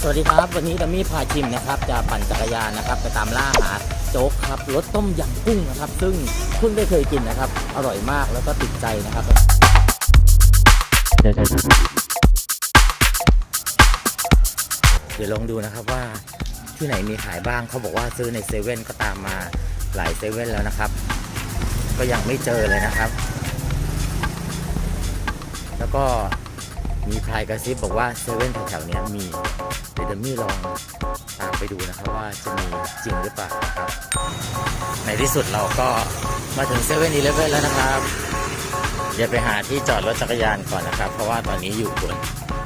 สวัสดีครับวันนี้ดัมมี่พาชิมนะครับจะปั่นจักรยานนะครับไปตามล่าหาโจ๊กครับรสต้มยำกุ้งนะครับ ซึ่งเพิ่งได้เคยกินนะครับ อร่อยมากแล้วก็ติดใจนะครับเดี๋ยวลองดูนะครับว่าที่ไหนมีขายบ้างเขาบอกว่าซื้อในเซเว่นก็ตามมาหลายเซเว่นแล้วนะครับ ก็ยังไม่เจอเลยนะครับ แล้วก็ มีพายกระซิบบอกว่าเซเว่นแถวๆนี้มีเดี๋ยวเดมี่ลองตามไปดูนะครับว่าจะมีจริงหรือเปล่าครับ ในที่สุดเราก็มาถึงเซเว่นอีเลฟเว่นแล้วนะครับเดี๋ยวไปหาที่จอดรถจักรยานก่อนนะครับ เพราะว่าตอนนี้อยู่บน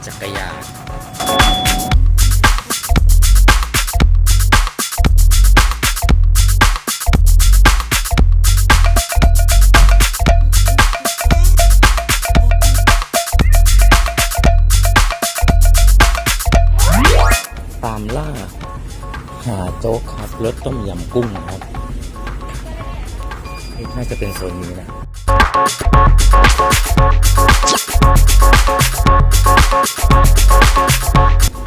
จักรยาน ตามล่า หาโจ๊กครับรสต้มยำกุ้งนะครับนี่น่าจะเป็นโซนนี้นะ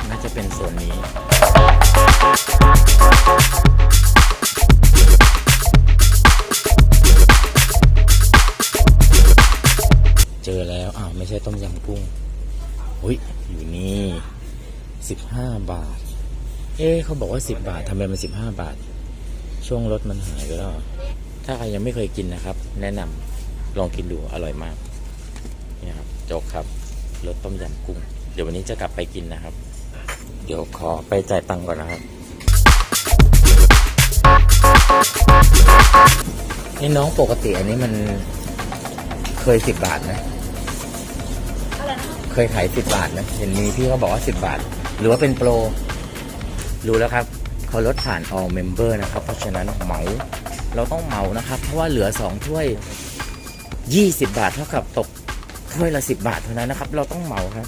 น่าจะเป็นโซนนี้เจอแล้ว อ้าว ไม่ใช่ต้มยำกุ้ง อุ้ย อยู่นี่สิบห้าบาท เอ๊ะเขาบอกว่าสิบบาททำไมมันสิบห้าบาท ช่วงรถมันหายไปแล้วเหรอถ้าใครยังไม่เคยกินนะครับ แนะนำลองกินดูอร่อยมากนี่ครับโจ๊กครับรสต้มยำกุ้ง เดี๋ยววันนี้จะกลับไปกินนะครับ เดี๋ยวขอไปจ่ายตังค์ก่อนนะครับนี่น้องปกติอันนี้มันเคยสิบบาทไหมเคยขายสิบบาทนะเห็นมีพี่เขาบอกว่าสิบบาท หรือว่าเป็นโปร รู้แล้วครับเขาลดผ่าน all member นะครับ เพราะฉะนั้นเหมาเราต้องเหมานะครับ เพราะว่าเหลือสองถ้วย 20 บาทเท่ากับตกถ้วยละ 10 บาทเท่านั้นนะครับ เราต้องเหมาครับ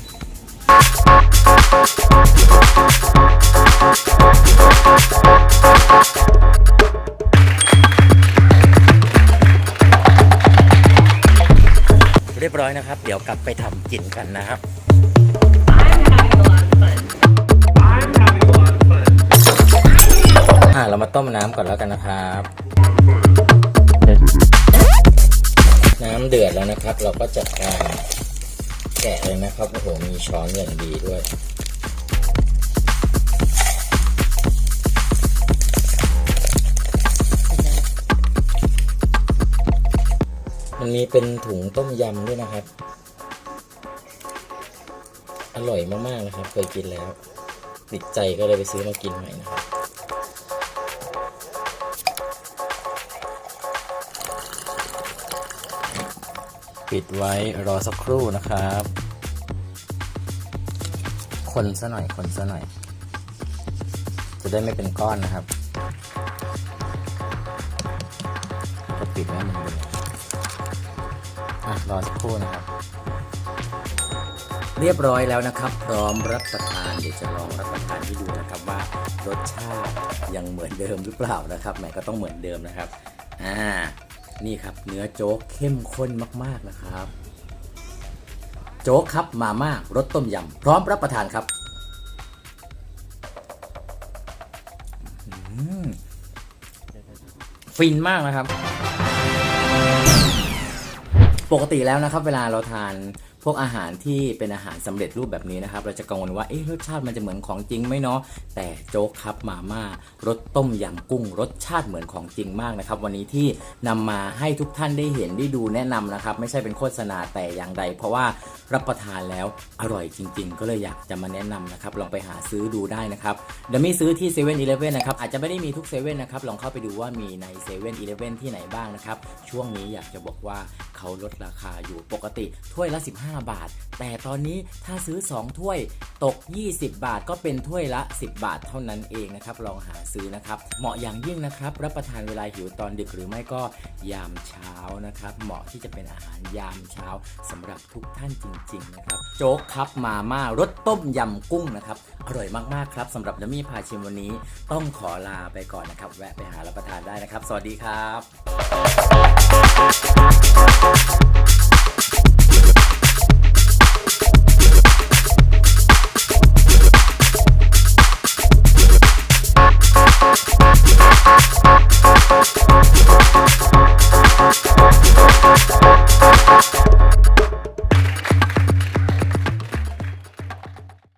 เรียบร้อยนะครับ เดี๋ยวกลับไปทำกินกันนะครับ เรามาต้มน้ำก่อนแล้วกันนะครับ น้ำเดือดแล้วนะครับ เราก็จัดการแกะเลยนะครับโอ้โหมีช้อนอย่างดีด้วยมันมีเป็นถุงต้มยำด้วยนะครับ อร่อยมากๆนะครับ เคยกินแล้วติดใจก็เลยไปซื้อมากินใหม่นะครับ ปิดไว้รอสักครู่นะครับ คนซะหน่อยคนซะหน่อย จะได้ไม่เป็นก้อนนะครับก็ปิดไว้หนึ่งเดือนอะรอสักครู่นะครับ เรียบร้อยแล้วนะครับ พร้อมรับประทานเดี๋ยวจะลองรับประทานให้ดูนะครับว่ารสชาติยังเหมือนเดิมหรือเปล่านะครับแหมก็ต้องเหมือนเดิมนะครับอ่า นี่ครับ เนื้อโจ๊กเข้มข้นมากๆนะครับ โจ๊กครับมาม่ารสต้มยำพร้อมรับประทานครับฟินมากนะครับ ปกติแล้วนะครับ เวลาเราทาน พวกอาหารที่เป็นอาหารสำเร็จรูปแบบนี้นะครับ เราจะกังวลว่าเอ๊ะรสชาติมันจะเหมือนของจริงไหมเนาะแต่โจ๊กครับมาม่ารสต้มยำกุ้ง รสชาติเหมือนของจริงมากนะครับ วันนี้ที่นำมาให้ทุกท่านได้เห็นได้ดูแนะนำนะครับ ไม่ใช่เป็นโฆษณาแต่อย่างใด เพราะว่ารับประทานแล้วอร่อยจริง ๆ ก็เลยอยากจะมาแนะนำนะครับลองไปหาซื้อดูได้นะครับเดี๋ยวมีซื้อที่เซเว่นอีเลฟเว่นนะครับอาจจะไม่ได้มีทุกเซเว่นนะครับลองเข้าไปดูว่ามีในเซเว่นอีเลฟเว่นที่ไหนบ้างนะครับช่วงนี้อยากจะบอกว่าเขาลดราคาอยู่ปกติถ้วยละ 15บาท แต่ตอนนี้ถ้าซื้อ 2 ถ้วยตก 20 บาท ก็เป็นถ้วยละ 10 บาทเท่านั้นเองนะครับ ลองหาซื้อนะครับ เหมาะอย่างยิ่งนะครับ รับประทานเวลาหิวตอนดึกหรือไม่ก็ยามเช้านะครับ เหมาะที่จะเป็นอาหารยามเช้าสำหรับทุกท่านจริง ๆ นะครับ โจ๊กครับมาม่ารสต้มยำกุ้งนะครับ อร่อยมากๆครับสำหรับน้ำมี่พาชิมวันนี้ ต้องขอลาไปก่อนนะครับ แวะไปหารับประทานได้นะครับ สวัสดีครับ